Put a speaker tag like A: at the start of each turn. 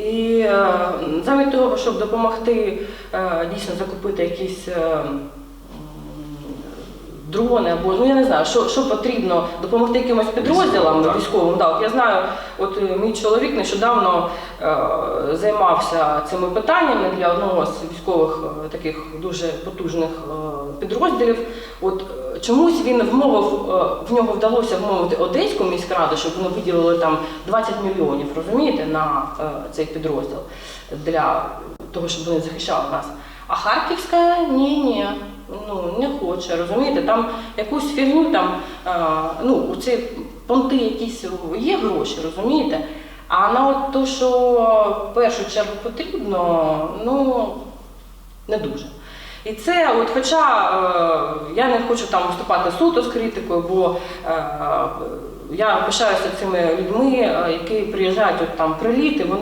A: І е, замість того, щоб допомогти е, дійсно закупити якісь е, дрони або ну я не знаю, що, що потрібно допомогти якимось підрозділам
B: так?
A: військовим. Да, от я знаю, от мій чоловік нещодавно е, займався цими питаннями для одного з військових таких дуже потужних е, підрозділів. От чомусь він вмовив, е, в нього вдалося вмовити Одеську міськраду, щоб вони виділили там 20 мільйонів, розумієте, на е, цей підрозділ для того, щоб вони захищали нас. А Харківська ні, ні, ну не хоче, розумієте, там якусь фігню там, е, ну, у ці понти якісь є гроші, розумієте? А на от то, що в першу чергу потрібно, ну не дуже. І це, от, хоча е, я не хочу там виступати суто з критикою, бо е, я пишаюся цими людьми, е, які приїжджають от, там приліти,